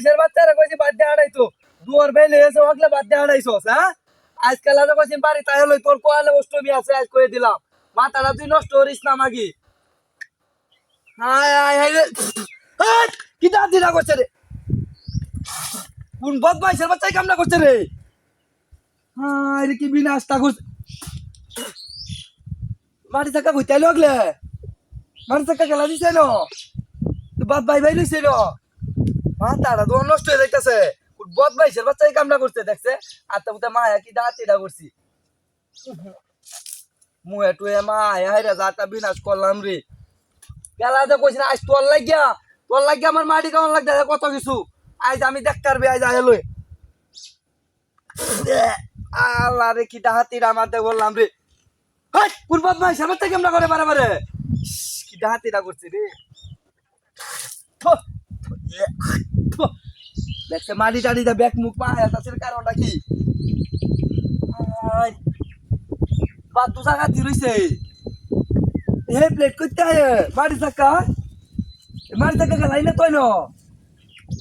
বদমাইশের বাচ্চারা কইছি, বাদ দিয়ে হারাইতো দুয়ার বেলে এসে ওগলে বাদ দিয়ে হ্যাঁ? আজকাল আর কইছি বাড়ি তাই হলো, তোর কোয়ালে অষ্টমী আছে, আজ কয়ে দিলাম। মাথাটা তুই নষ্ট করিস না, মাগি। হায় হায় হায় কি দাঁত দিলা করছে রে? কোন বদমাইশের বাচ্চাই কামনা করছে রে? হায়, রে, কি বিনাশটা করছে মাটি থাকা কইতে লগলে মাটি থাকা খেলা দিছে ন বাদ ভাই ভাই লইছে ন মাথাটা তো নষ্ট হয়ে যাইতেছে। বদ ভাইসের বাচ্চাই কামনা করছে, দেখছে? আত্মা মুতা মায়া কি দাঁতিটা করছি। মুহে টুয়ে মায়া, হাইরা যাটা বিনাশ করলাম রে। গেলা তো কইছি না, আজ তোর লাগিয়া তোর লাগিয়া আমার মাটি কেমন লাগছে কত কিছু। আজ আমি দেখতে পারবি আজ আহে লই। আল্লাহ রে কি ডাহাতিরা মারতে বললাম রে। হাই, কোন বদমাইশ আমার থেকে কেমন করে বারে বারে কি ডাহাতিরা করছে রে। দেখছে মাটি টাড়িটা ব্যাক মুখ পা তাছে কারণটা কি? বা দু জায়গা রইছে। হে প্লেট করতে আয়, মাটি চাকা। মাটি চাকা গেলাই না তৈ ন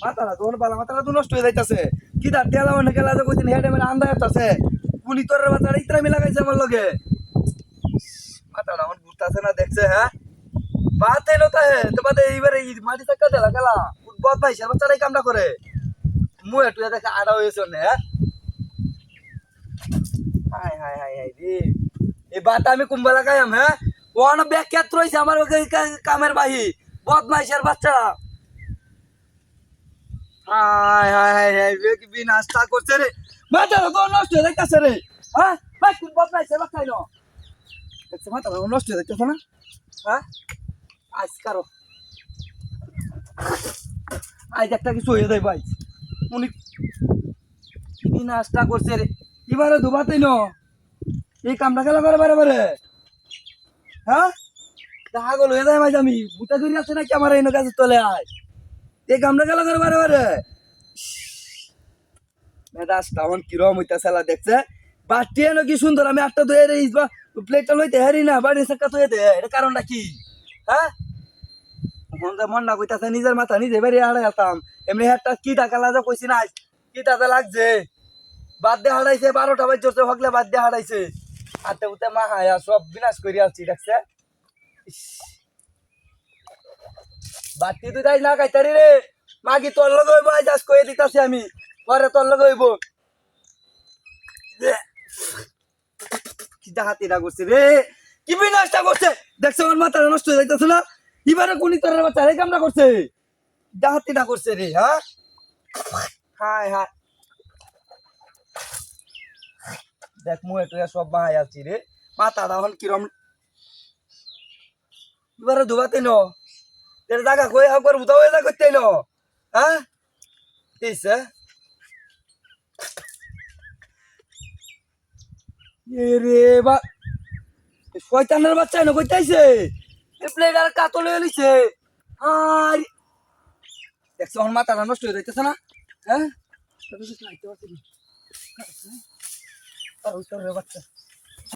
মাথাটা তোর বালা, মাথাটা তো নষ্ট হয়ে যাইতাছে। কি তার তেলা অনেক গেলা যে কইছেন হেডে মানে আন্দা আসতেছে পুলি তোর মাথাটা ইতরা মিলা গাইছে আমার লগে। মাথাটা আমার ঘুরতাছে না, দেখছে হ্যাঁ? বাত এলো তা তো বাদে এইবারে এই মাটি চাকা দেলা গেলা। বদ ভাই সে বাচ্চারাই কামটা করে। মুই একটু দেখে আড়া হয়েছে না হ্যাঁ? হাই হাই হাই হাই রে। এই বাত আমি কুম্বালা গায়াম হ্যাঁ? কোন ব্যাখ্যাত রয়েছে আমার ওকে কা- কামের বাহি। বদমাইশের বাচ্চারা। হাই হাই হাই হাই রে, কি বিনাশটা করছে রে। নষ্ট হয়ে যাইতাছে রে। হ্যাঁ? ভাই, কোন বদমাইশের বাচ্চাই দেখছে নষ্ট হয়ে যাইতাছে না? হ্যাঁ? আজ একটা কিছু হয়ে যায় ভাই উনি কি নাস্তা করছে রে? এবারে ন। এই কামটা খেলা করে বারে বারে? হ্যাঁ? দেখা গেল, হয়ে যায় ভাই আমি। বুটা আছে নাকি আমার এই আয় এই কামটা খেলা করে বারে বারে? আমার কিরম হইতাছে দেখছে? বাটি এনো কি সুন্দর, আমি আটটা ধুয়ে রে প্লেটটা লইতে হারি না বাড়ি ধুয়ে দে এটা কারণটা কি? হ্যাঁ? মন না কইতাছে, নিজের মাথা নিজে বেরিয়ে হারাই যেতাম এমনি একটা কি টাকা লাগছে কইছি না কি টাকা লাগছে? বাদ দিয়ে হারাইছে বারোটা বাজ জোরছে হকলে বাদ দিয়ে হারাইছে আতে উতে মা সব বিনাশ করে আসছি দেখছে। বাতি তুই তাই না খাইতারি রে? মাগি তোর লগে হইব? আজ আজ কয়ে দিতাছি আমি। পরে তোর লগে হইব। কি ডাহাতিটা করছে রে? কি বিনাশটা করছে? দেখছে আমার নষ্ট হয়ে যাইতেছে না? এবারে কোনি তোর বাচ্চা? রে কামটা করছে। ডাহাতিটা করছে রে হ্যাঁ? হায় হায়। দেখ মুহে টুয়ে সব বাহাই আছি রে। মাথাটা এখন কিরম। এবারে ধুবাতে ন এর জায়গা কই? একবার হয়ে যা করতে ন হ্যাঁ? দিছে এ রে, বা শয়তানের বাচ্চা এনে কইতাইছে? প্লেট আর কাতল হয়ে লিছে আর দেখছ, আমার মাথাটা নষ্ট হয়ে যাইতেছে না? হ্যাঁ? বাচ্চা